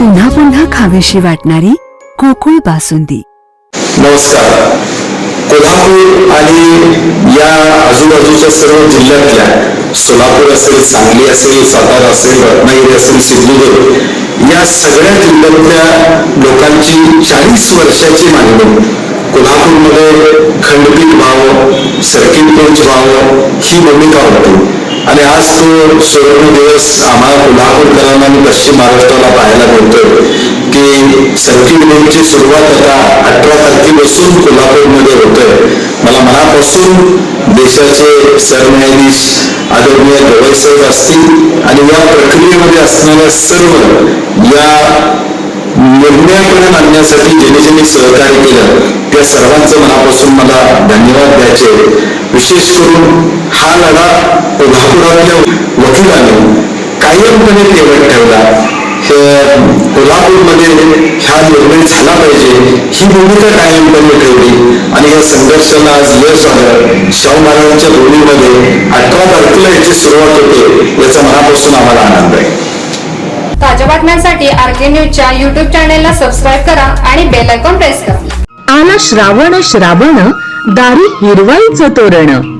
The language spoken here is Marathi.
पुन्हा पुन्हा खावीशी वाटणारी कोकुळ बासुंदी. नमस्कार. कोल्हापूर आणि या आजूबाजूच्या सर्व जिल्ह्यातल्या सोलापूर असेल सांगली असेल सातारा असेल रत्नागिरी असेल सिंधुदुर्ग या सगळ्या जिल्ह्यातल्या लोकांची चाळीस वर्षाची मागणी. कोल्हापूरमध्ये खंडपीठ व्हावं सर्किट बेंच व्हावं ही भूमिका होती. आणि आज तो सुवर्ण दिवस आम्हाला कोल्हापूरकरांना आणि पश्चिम महाराष्ट्राला पाहायला मिळतो की सर्किट बेंचची सुरुवात आता अठरा तारखेपासून कोल्हापूरमध्ये होतोय. मला मनापासून देशाचे सरन्यायाधीश आदरणीय गवई साहेब असतील आणि या प्रक्रियेमध्ये असणाऱ्या सर्व या निर्णयाकडे आणण्यासाठी ज्यांनी ज्यांनी सहकार्य केलं त्या सर्वांचं मनापासून मला धन्यवाद द्यायचे. विशेष करून हा लढा कोल्हापुरातल्या वकिलांनी कायमपणे तेवत ठेवला. हे कोल्हापूरमध्ये हा निर्णय झाला पाहिजे. ही भूमिका कायमपणे ठेवली. आणि या संघर्षाला आज यश आलं. शाहू महाराजांच्या भूमीमध्ये अठरा तारखेला याची सुरुवात होते याचा मनापासून आम्हाला आनंद आहे. ताज्या बातम्यांसाठी आर के न्यूजच्या युट्यूब चॅनेलला सबस्क्राईब करा आणि बेल आयकॉन प्रेस करा. आला श्रावण श्रावण दारी हिरवाईचं तोरण.